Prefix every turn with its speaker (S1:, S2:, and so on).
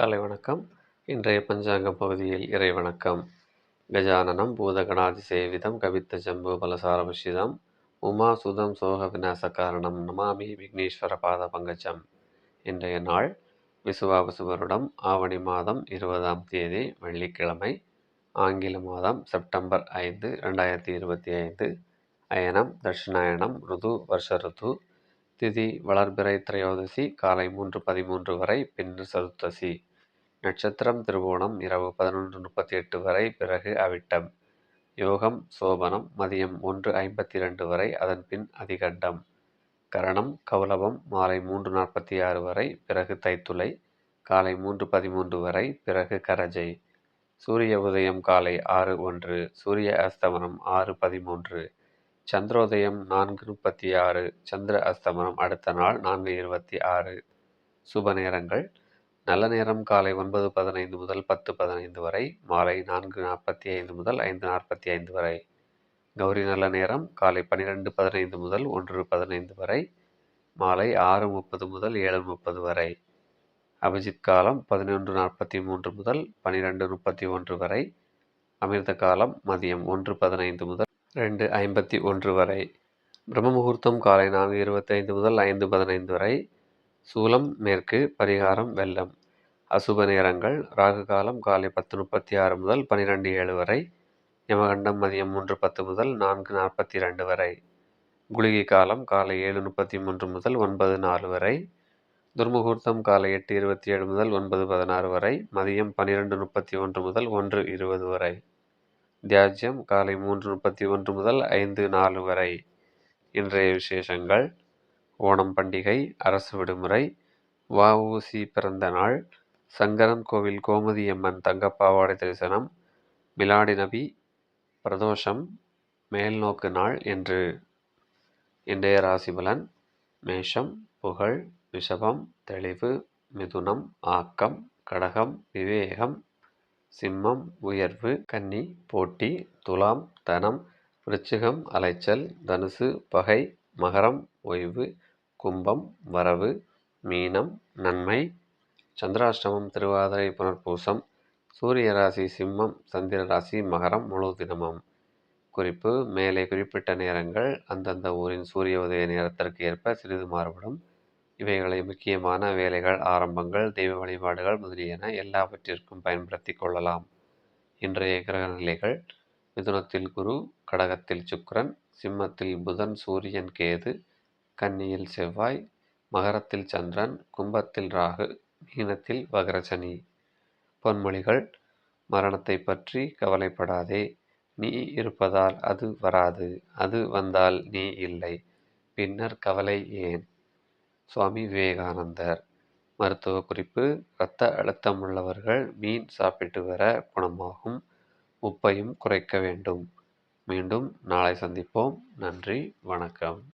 S1: காலை வணக்கம். இன்றைய பஞ்சாங்க பகுதியில் இறை வணக்கம் கஜானனம் பூதகணாதிசேவிதம் கவித்த ஜம்பு பலசாரபஷிதம் உமா சுதம் சோக விநாச காரணம் நமாமி விக்னேஸ்வர பாத பங்கஜம். இன்றைய நாள் விசுவாபசு வருடம் ஆவணி மாதம் இருபதாம் தேதி வெள்ளிக்கிழமை ஆங்கில மாதம் செப்டம்பர் ஐந்து ரெண்டாயிரத்தி இருபத்தி ஐந்து அயனம் தட்சிணாயனம் ருது வருஷ ருது திதி வளர்பிறை திரையோதசி காலை மூன்று பதிமூன்று வரை பின்பு சதுர்த்தசி. நட்சத்திரம் திருவோணம் இரவு பதினொன்று முப்பத்தி எட்டு வரை பிறகு அவிட்டம். யோகம் சோபனம் மதியம் ஒன்று ஐம்பத்தி இரண்டு வரை அதன் பின் அதிகண்டம். கரணம் கௌலவம் மாலை மூன்று நாற்பத்தி ஆறு வரை பிறகு தைத்துளை காலை மூன்று பதிமூன்று வரை பிறகு கரஜை. சூரிய உதயம் காலை ஆறு ஒன்று சூரிய அஸ்தமனம் ஆறு பதிமூன்று சந்திரோதயம் நான்கு முப்பத்தி ஆறு சந்திர அஸ்தமனம் அடுத்த நாள் நான்கு இருபத்தி ஆறு. சுப நேரங்கள். நல்ல நேரம் காலை ஒன்பது பதினைந்து முதல் பத்து பதினைந்து வரை மாலை நான்கு நாற்பத்தி ஐந்து முதல் ஐந்து நாற்பத்தி ஐந்து வரை. கௌரி நல்ல நேரம் காலை பன்னிரெண்டு பதினைந்து முதல் ஒன்று பதினைந்து வரை மாலை ஆறு முப்பது முதல் ஏழு முப்பது வரை. அபிஜித் காலம் பதினொன்று நாற்பத்தி மூன்று முதல் பனிரெண்டு முப்பத்தி ஒன்று வரை. அமிர்த காலம் மதியம் ஒன்று பதினைந்து முதல் ரெண்டு ஐம்பத்தி ஒன்று வரை. பிரம்ம முகூர்த்தம் காலை நான்கு இருபத்தைந்து முதல் ஐந்து பதினைந்து வரை. சூலம் மேற்கு பரிகாரம் வெள்ளம். அசுப நேரங்கள் ராகு காலம் காலை பத்து முப்பத்தி ஆறு முதல் பனிரெண்டு ஏழு வரை. யமகண்டம் மதியம் மூன்று பத்து முதல் நான்கு நாற்பத்தி ரெண்டு வரை. குளிகை காலம் காலை ஏழு முப்பத்தி மூன்று முதல் ஒன்பது நாலு வரை. துர்முகூர்த்தம் காலை எட்டு இருபத்தி ஏழு முதல் ஒன்பது பதினாறு வரை. மதியம் பன்னிரெண்டு முப்பத்தி ஒன்று முதல் ஒன்று இருபது வரை. தியாஜ்யம் காலை மூன்று முப்பத்தி ஒன்று முதல் ஐந்து நாலு வரை. இன்றைய விசேஷங்கள். ஓணம் பண்டிகை அரசு விடுமுறை வஉசி பிறந்த நாள் சங்கரன் கோவில் கோமதியம்மன் தங்கப்பாவாடை தரிசனம் மிலாடி நபி பிரதோஷம் மேல்நோக்கு நாள் என்று இன்றைய ராசிபலன் மேஷம் புகழ் ரிஷபம் தெளிவு மிதுனம் ஆக்கம் கடகம் விவேகம் சிம்மம் உயர்வு கன்னி போட்டி துலாம் தனம் விருச்சிகம் அலைச்சல் தனுசு பகை மகரம் ஓய்வு கும்பம் வரவு மீனம் நன்மை சந்திராஷ்டமம் திருவாதிரை புனர்பூசம் சூரிய ராசி சிம்மம் சந்திர ராசி மகரம் முழு தினமும். குறிப்பு மேலே குறிப்பிட்ட நேரங்கள் அந்தந்த ஊரின் சூரிய உதய நேரத்திற்கு ஏற்ப சிறிது மாறுபடும். இவைகளை முக்கியமான வேலைகள் ஆரம்பங்கள் தெய்வ வழிபாடுகள் முதலியன எல்லாவற்றிற்கும் பயன்படுத்தி கொள்ளலாம். இன்றைய கிரக நிலைகள் மிதுனத்தில் குரு கடகத்தில் சுக்கரன் சிம்மத்தில் புதன் சூரியன் கேது கன்னியில் செவ்வாய் மகரத்தில் சந்திரன் கும்பத்தில் ராகு மீனத்தில் வக்ரசனி. பொன்மொழிகள் மரணத்தை பற்றி கவலைப்படாதே நீ இருப்பதால் அது வராது அது வந்தால் நீ இல்லை பின்னர் கவலை ஏன்? சுவாமி விவேகானந்தர் மருத்துவ குறிப்பு இரத்த அழுத்தம் உள்ளவர்கள் மீன் சாப்பிட்டு வர குணமாகும் உப்பையும் குறைக்க வேண்டும். மீண்டும் நாளை சந்திப்போம். நன்றி வணக்கம்.